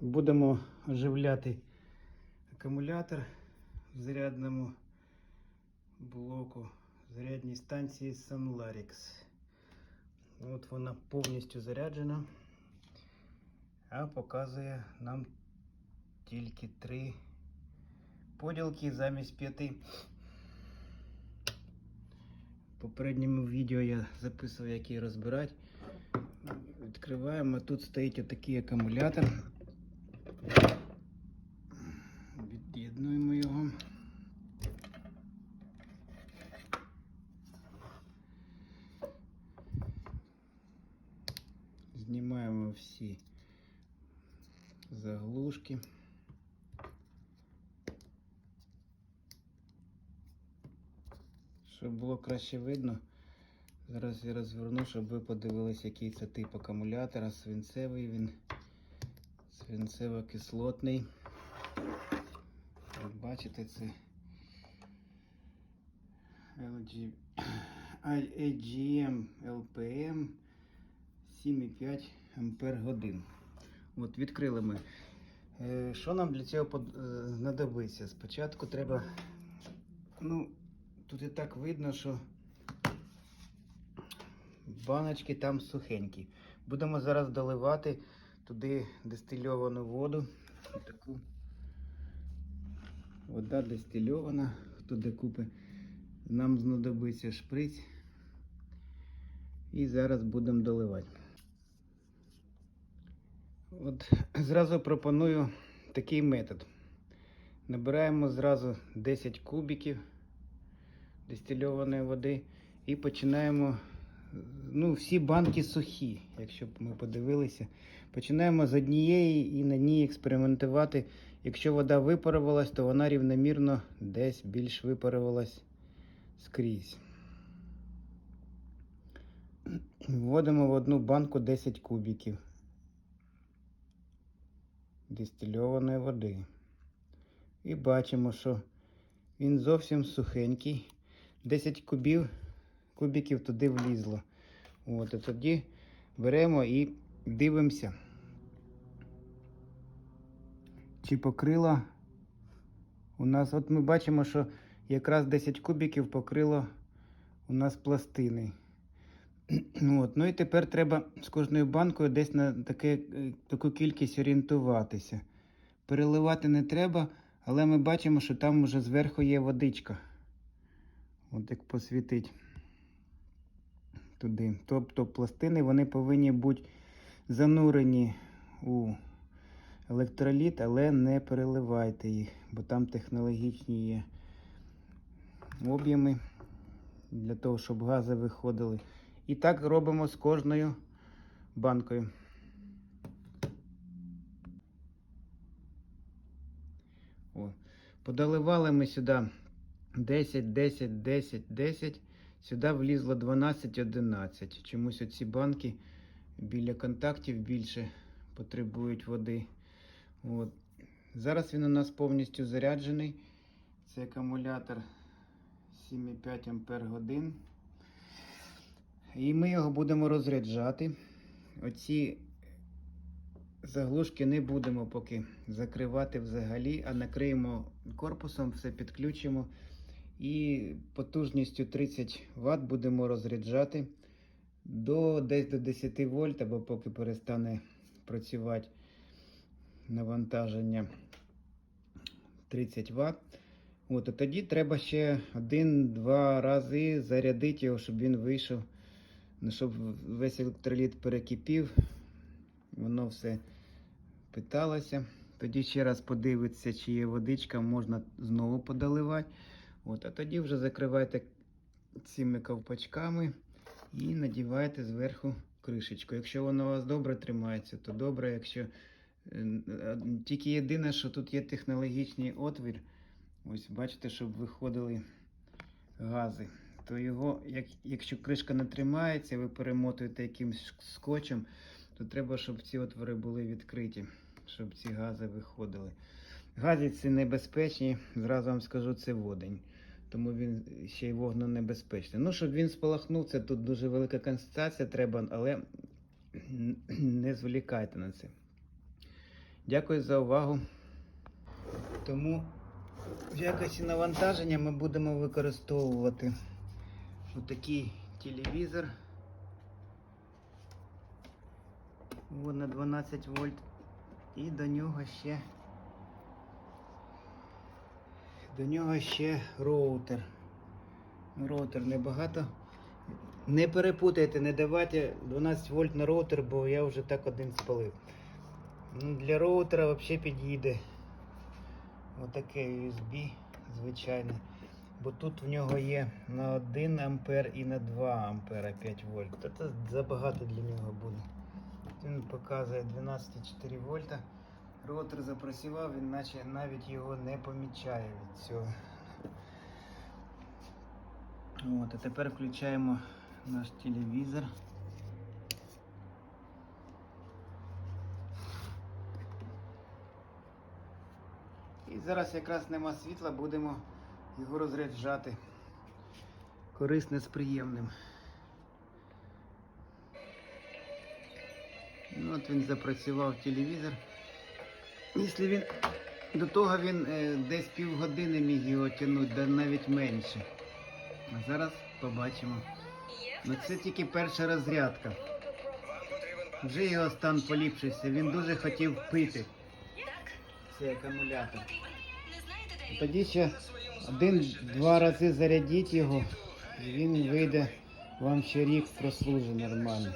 Будемо оживляти акумулятор в зарядному блоку зарядній станції Sunlarix. От вона повністю заряджена, а показує нам тільки три поділки замість п'яти. В попередньому відео я записував, як її розбирати. Відкриваємо. Тут стоїть отакий акумулятор. Від'єднуємо його. Знімаємо всі заглушки. Щоб було краще видно, зараз я розверну, щоб ви подивилися, який це тип акумулятора. Свинцевий він, свинцево-кислотний. Як бачите, це LG, AGM LPM 7,5 Ампер годин. От відкрили ми. Е, Що нам для цього е, знадобиться? Спочатку треба. Ну, тут і так видно, що баночки там сухенькі. Будемо зараз доливати туди дистильовану воду. Таку вода дистильована, хто де купить. Нам знадобиться шприць. І зараз будемо доливати. От зразу пропоную такий метод. Набираємо зразу 10 кубиків дистильованої води і починаємо. Ну, всі банки сухі, якщо б ми подивилися. Починаємо з однієї і на ній експериментувати. Якщо вода випарувалась, то вона рівномірно десь більш випарувалась скрізь. Вводимо в одну банку 10 кубиків дистильованої води. І бачимо, що він зовсім сухенький. 10 кубів, кубиків туди влізло. От, і тоді беремо і дивимося, чи покрила у нас. От ми бачимо, що якраз 10 кубиків покрило у нас пластини. От. Ну і тепер треба з кожною банкою десь на таке, е, таку кількість орієнтуватися. Переливати не треба, але ми бачимо, що там вже зверху є водичка. От як посвітить туди. Тобто пластини вони повинні бути занурені у електроліт, але не переливайте їх, бо там технологічні є об'єми для того, щоб гази виходили. І так робимо з кожною банкою. О. Подаливали ми сюди 10, 10, 10, 10. Сюди влізло 12, 11. Чомусь оці банки біля контактів більше потребують води. От. Зараз він у нас повністю заряджений. Це акумулятор 7,5 Ампер годин. І ми його будемо розряджати. Оці заглушки не будемо поки закривати взагалі, а накриємо корпусом, все підключимо. І потужністю 30 Вт будемо розряджати до десь до 10 вольт, або поки перестане працювати навантаження 30 Вт. От, а тоді треба ще один-два рази зарядити його, щоб він вийшов, ну, щоб весь електроліт перекипів, воно все питалося. Тоді ще раз подивитися, чи є водичка, можна знову подаливати. От, а тоді вже закривайте цими ковпачками і надіваєте зверху кришечку. Якщо воно у вас добре тримається, то добре. Якщо е, е, тільки єдине, що тут є технологічний отвір. Ось бачите, щоб виходили гази. То його, як, якщо кришка не тримається, ви перемотуєте якимось скотчем, то треба, щоб ці отвори були відкриті, щоб ці гази виходили. Гази ці небезпечні, зразу вам скажу, це водень. Тому він ще й вогненебезпечний. Ну, щоб він спалахнув, це тут дуже велика концентрація треба, але не зволікайте на це. Дякую за увагу. Тому якості навантаження ми будемо використовувати отакий телевізор. О, на 12 вольт. І до нього ще до нього ще роутер. Роутер небагато. Не перепутайте, не давайте 12 вольт на роутер, бо я вже так один спалив. Ну, Для роутера взагалі підійде отаке USB звичайне. Бо тут в нього є на 1 ампер і на 2 ампера 5 вольт. Та Це забагато для нього буде. Він показує 12,4 вольта. Роутер запрацював, він наче навіть його не помічає від цього. От, а тепер включаємо наш телевізор. І зараз якраз нема світла, будемо його розряджати. Корисне з приємним. Ну, от він запрацював телевізор. Якщо він до того він е, десь півгодини міг його тягнути, да навіть менше. А зараз побачимо. Ну це тільки перша розрядка. Вже його стан поліпшився. Він дуже хотів пити. Цей акумулятор. Тоді ще один-два рази зарядіть його, і він вийде вам ще рік прослужить нормально.